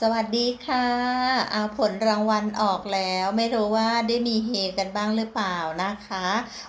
สวัสดีค่ะเอาผลรางวัลออกแล้วไม่รู้ว่าได้มีเฮกันบ้างหรือเปล่านะคะ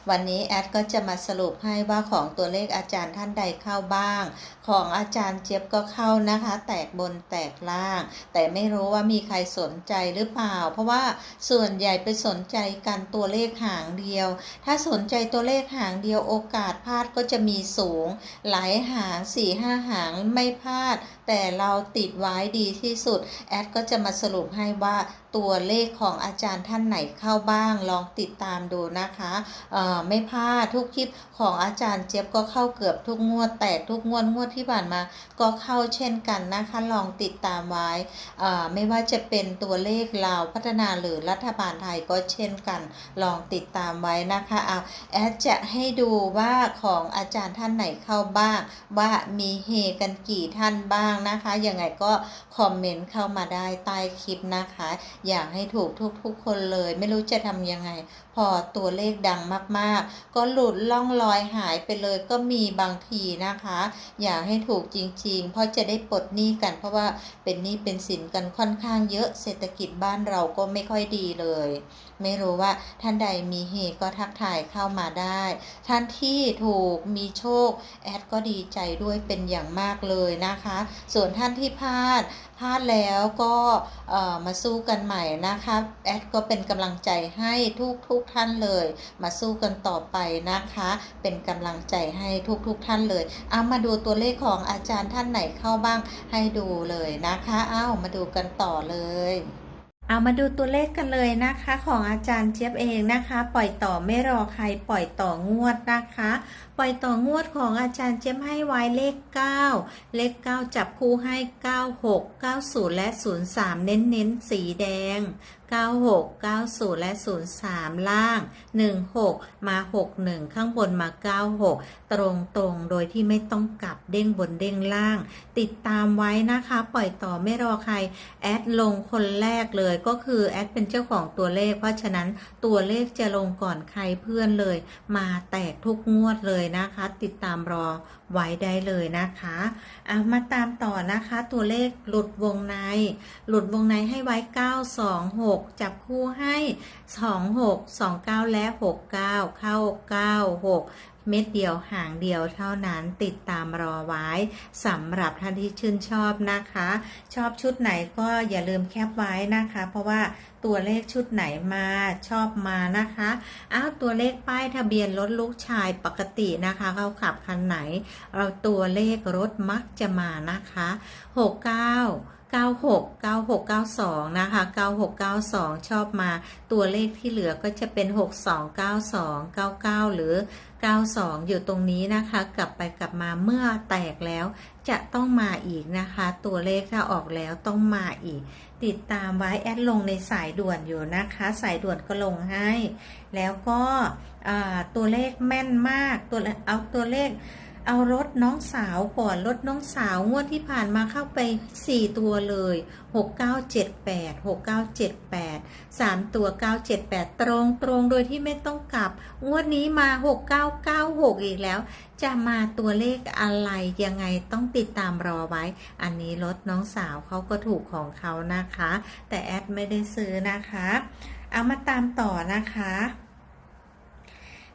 วันนี้แอดก็จะมาสรุปให้ว่าของตัวเลขอาจารย์ท่านใดเข้าบ้าง ของอาจารย์เจี๊ยบก็เข้านะคะ แตกบนแตกล่าง แต่ไม่รู้ว่ามีใครสนใจหรือเปล่า เพราะว่าส่วนใหญ่ไปสนใจกันตัวเลขหางเดียว ถ้าสนใจตัวเลขหางเดียวโอกาสพลาดก็จะมีสูง หลายหาง4ี่ห้าหางไม่พลาด แต่เราติดไว้ดีที่สุด แอดก็จะมาสรุปให้ว่า ตัวเลขของอาจารย์ท่านไหนเข้าบ้าง ลองติดตามดูนะคะเอ่อไม่พลาดทุกคลิปของอาจารย์เจี๊ยบก็เข้าเกือบทุกงวด แตกทุกงวดงวดที่ผ่านมา ก็เข้าเช่นกันนะคะ ลองติดตามไว้เอ่อไม่ว่าจะเป็นตัวเลขลาวพัฒนาหรือรัฐบาลไทยก็เช่นกัน ลองติดตามไว้นะคะเอาแอดจะให้ดูว่าของอาจารย์ท่านไหนเข้าบ้าง ว่ามีเฮกันกี่ท่านบ้างนะคะยังไงก็คอมเมนต์เข้ามาได้ใต้คลิปนะคะอยากให้ถูกทุกๆคนเลย ไม่รู้จะทำยังไง พอตัวเลขดังมากๆ ก็หลุดล่องลอยหายไปเลยก็มีบางทีนะคะ อยากให้ถูกจริง ๆ เพราะจะได้ปลดหนี้กัน เพราะว่าเป็นหนี้เป็นสินกันค่อนข้างเยอะเศรษฐกิจบ้านเราก็ไม่ค่อยดีเลย ไม่รู้ว่าท่านใดมีเหตุก็ทักทายเข้ามาได้ ท่านที่ถูกมีโชค แอดก็ดีใจด้วยเป็นอย่างมากเลยนะคะ ส่วนท่านที่พลาดพลาดแล้วก็มาสู้กันใหม่นะคะแอดก็เป็นกำลังใจให้ทุกทุกท่านเลย มาสู้กันต่อไปนะคะ เป็นกำลังใจให้ทุกทุกท่านเลยเอามาดูตัวเลขของอาจารย์ท่านไหนเข้าบ้างให้ดูเลยนะคะเอามาดูกันต่อเลยเอามาดูตัวเลขกันเลยนะคะ ของอาจารย์เจี๊ยบเองนะคะ ปล่อยต่อไม่รอใครปล่อยต่องวดนะคะ ปล่อยต่องวดของอาจารย์เจี๊ยบให้ไว้เลข 9 เลข 9 จับคู่ให้ 96 90 และ 03 เน้นเน้นสีแดง96 90 และ 03 ล่าง 16 มา 61 ข้างบนมา 96 ตรงตรงโดยที่ไม่ต้องกลับเด้งบนเด้งล่าง ติดตามไว้นะคะ ปล่อยต่อไม่รอใคร แอดลงคนแรกเลยก็คือ แอดเป็นเจ้าของตัวเลข เพราะฉะนั้นตัวเลขจะลงก่อนใครเพื่อนเลย มาแตกทุกงวดเลยนะคะ ติดตามรอไว้ได้เลยนะคะเอามาตามต่อนะคะ ตัวเลขหลุดวงใน หลุดวงในให้ไว้ 926จับคู่ให้ 26 29 และ 69 เข้า 96เม็ดเดียวห่างเดียวเท่านั้นติดตามรอไว้สำหรับท่านที่ชื่นชอบนะคะ ชอบชุดไหนก็อย่าลืมแคปไว้นะคะ เพราะว่าตัวเลขชุดไหนมาชอบมานะคะอ้าวตัวเลขป้ายทะเบียนรถลูกชายปกตินะคะเขาขับคันไหน เราตัวเลขรถมักจะมานะคะ 69 96 96 92 นะคะ 9692 ชอบมาตัวเลขที่เหลือก็จะเป็น 62 92 99 หรือ 92 อยู่ตรงนี้นะคะ กลับไปกลับมาเมื่อแตกแล้ว จะต้องมาอีกนะคะ ตัวเลขถ้าออกแล้วต้องมาอีก ติดตามไว้แอดลงในสายด่วนอยู่นะคะ สายด่วนก็ลงให้ แล้วก็ตัวเลขแม่นมากตัวเอาตัวเลข เอารถน้องสาวก่อนรถน้องสาวงวดที่ผ่านมาเข้าไป 4 ตัวเลย 6978 6978 3 ตัว 978 ตรงตรงโดยที่ไม่ต้องกลับ งวดนี้มา 6996 อีกแล้ว จะมาตัวเลขอะไรยังไงต้องติดตามรอไว้ อันนี้รถน้องสาวเขาก็ถูกของเขานะคะ แต่แอดไม่ได้ซื้อนะคะ เอามาตามต่อนะคะ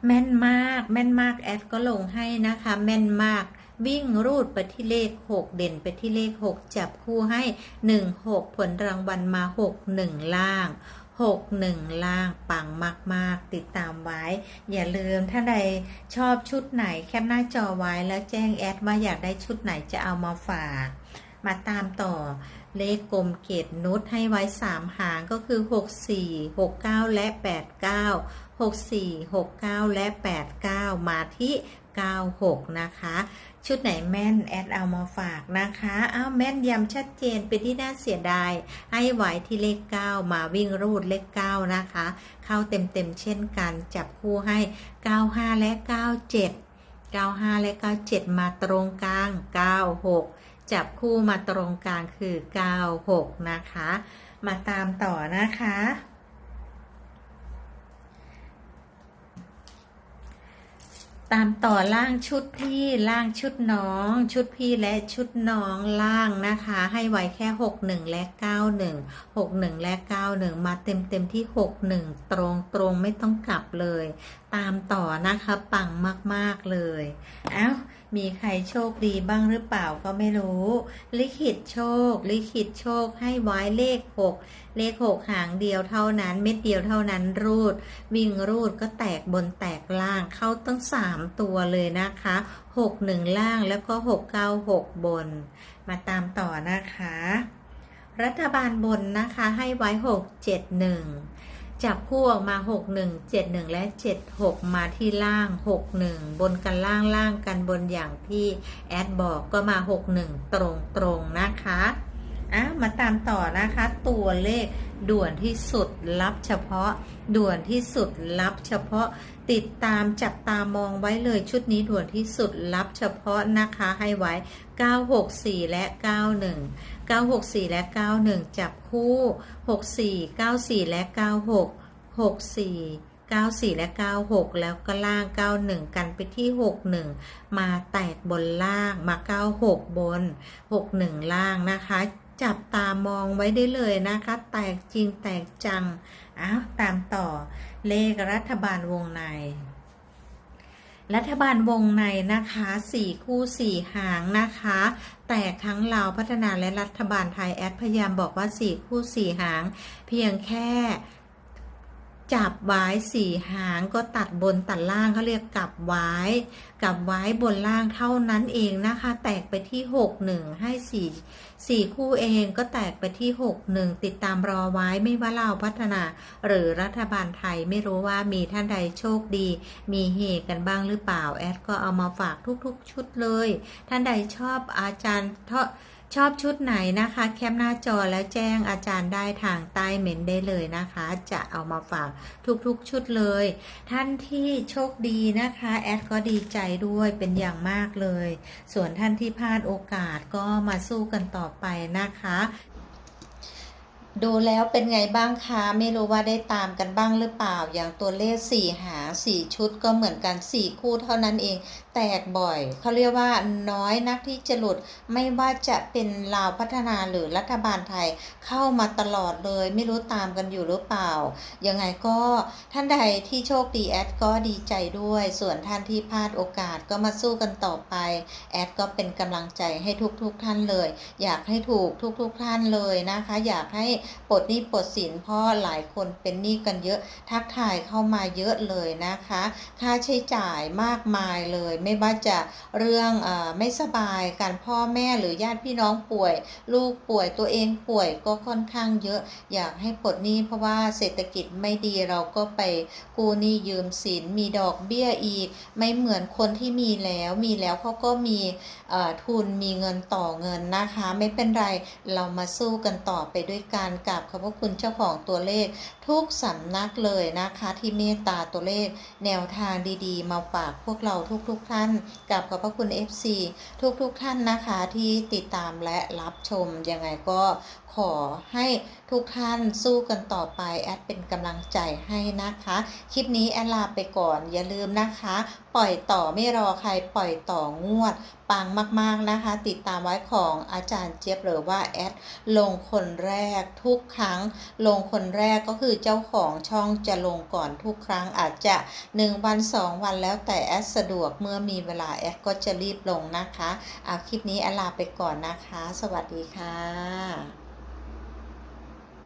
แม่นมาก แม่นมากแอดก็ลงให้นะคะ แม่นมากวิ่งรูดไปที่เลข 6 เด่นไปที่เลข 6 จับคู่ให้ 1 6 ผลรางวัลมา 6 1 ล่าง 6 1 ล่าง ปังมาก ๆ ติดตามไว้ อย่าลืมถ้าใดชอบชุดไหนแคปหน้าจอไว้แล้วแจ้งแอดว่าอยากได้ชุดไหนจะเอามาฝาก มาตามต่อเลขกลมเกตนุชให้ไว้ 3 หางก็คือ 64 69 และ 89 64 69 และ 89 มาที่ 96 นะคะ ชุดไหนแม่น แอดเอามาฝากนะคะอ้าวแม่นยำชัดเจนเป็นที่น่าเสียดาย ให้ไว้ที่เลข 9 มาวิ่งรูดเลข 9 นะคะ เข้าเต็มๆเช่นกันจับคู่ให้ 95 และ 97 95 และ 97 มาตรงกลาง 96 จับคู่มาตรงกลางคือ 96 นะคะ มาตามต่อนะคะ ตามต่อล่างชุดพี่ล่างชุดน้อง ชุดพี่และชุดน้องล่างนะคะ ให้ไว้แค่ 61 และ 91 61 และ 91 มาเต็มเต็มที่ 61 ตรงตรงไม่ต้องกลับเลย ตามต่อนะคะปังมาก ๆ เลย เอ้า มีใครโชคดีบ้างหรือเปล่าก็ไม่รู้ ลิขิตโชค ลิขิตโชคให้ไว้เลข 6 เลข 6 หางเดียวเท่านั้น เม็ดเดียวเท่านั้นรูด วิ่งรูดก็แตกบนแตกล่างเข้าตั้ง 3 ตัวเลยนะคะ 6 1 ล่างแล้วก็ 6 9 6 บน มาตามต่อนะคะ รัฐบาลบนนะคะให้ไว้ 6 7 1 จับคู่ออกมา 6 1 7 1 และ 7 6 มาที่ล่าง 6 1 บนกันล่างล่างกันบนอย่างที่แอดบอกก็มา 6 1 ตรงตรงๆนะคะ อะมาตามต่อนะคะ ตัวเลขด่วนที่สุดรับเฉพาะ ด่วนที่สุดรับเฉพาะ ติดตามจับตามองไว้เลยชุดนี้ด่วนที่สุดรับเฉพาะนะคะให้ไว้ 964 และ 91 964 และ 91 จับคู่ 64 94 และ 96 64 94 และ 96 แล้วก็ล่าง 91 กันไปที่ 61 มาแตกบนล่างมา 96 บน 61 ล่างนะคะ จับตามองไว้ได้เลยนะคะ แตกจริงแตกจังอ้าวตามต่อเลขรัฐบาลวงในรัฐบาลวงในนะคะสี่คู่สี่หางนะคะ แตกทั้งลาวพัฒนาและรัฐบาลไทยแอดพยายามบอกว่าสี่คู่สี่หาง เพียงแค่ จับไว้สี่หางก็ตัดบนตัดล่างเขาเรียกกลับไว้กลับไว้บนล่างเท่านั้นเองนะคะ แตกไปที่หกหนึ่งให้สี่สี่คู่เองก็แตกไปที่หกหนึ่งติดตามรอไว้ไม่ว่าเราพัฒนา หรือรัฐบาลไทยไม่รู้ว่ามีท่านใดโชคดี มีเฮกันบ้างหรือเปล่า แอดก็เอามาฝากทุกๆ ชุดเลย ท่านใดชอบอาจารย์เทาะ ชอบชุดไหนนะคะ แคปหน้าจอแล้วแจ้งอาจารย์ได้ทางใต้เมนได้เลยนะคะ จะเอามาฝากทุกๆชุดเลย ท่านที่โชคดีนะคะ แอดก็ดีใจด้วยเป็นอย่างมากเลย ส่วนท่านที่พลาดโอกาสก็มาสู้กันต่อไปนะคะ ดูแล้วเป็นไงบ้างคะไม่รู้ว่าได้ตามกันบ้างหรือเปล่า อย่างตัวเลขสี่หาสี่ชุดก็เหมือนกันสี่คู่เท่านั้นเอง แตกบ่อย เขาเรียกว่าน้อยนักที่จะหลุด ไม่ว่าจะเป็นลาวพัฒนาหรือรัฐบาลไทยเข้ามาตลอดเลย ไม่รู้ตามกันอยู่หรือเปล่า ยังไงก็ท่านใดที่โชคดีแอดก็ดีใจด้วย ส่วนท่านที่พลาดโอกาสก็มาสู้กันต่อไป แอดก็เป็นกำลังใจให้ทุกๆทท่านเลย อยากให้ถูกทุกๆทท่านเลยนะคะ อยากให้ปลดหนี้ปลดสินเพราะหลายคนเป็นหนี้กันเยอะทักทายเข้ามาเยอะเลยนะคะ ค่าใช้จ่ายมากมายเลย ไม่ว่าจะเรื่องอไม่สบายการพ่อแม่หรือญาติพี่น้องป่วย ลูกป่วยตัวเองป่วยก็ค่อนข้างเยอะ อยากให้ปลดหนี้เพราะว่าเศรษฐกิจไม่ดีเราก็ไปกู้หนี้ยืมสินมีดอกเบี้ยอีก ไม่เหมือนคนที่มีแล้วมีแล้วเขาก็มีทุนมีเงินต่อเงินนะคะ ไม่เป็นไรเรามาสู้กันต่อไปด้วยกันารกับขอบพระคุณเจ้าของตัวเลข ทุกสำนักเลยนะคะ ที่เมตตาตัวเลข แนวทางดีๆ มาฝากพวกเราทุกๆทท่านกับขอบพระคุณ FC ทุกๆทท่านนะคะที่ติดตามและรับชมยังไงก็ขอให้ทุกท่านสู้กันต่อไปแอดเป็นกำลังใจให้นะคะ คลิปนี้แอดลาไปก่อนอย่าลืมนะคะปล่อยต่อไม่รอใครปล่อยต่องวด ปังมากๆนะคะ ติดตามไว้ของอาจารย์เจี๊ยบหรือว่าแอดลงคนแรกทุกครั้ง ลงคนแรกก็คือเจ้าของช่องจะลงก่อนทุกครั้งอาจจะ 1 วัน 2 วันแล้วแต่แอดสะดวกเมื่อมีเวลาแอดก็จะรีบลงนะคะเอาคลิปนี้อลาไปก่อนนะคะ สวัสดีค่ะ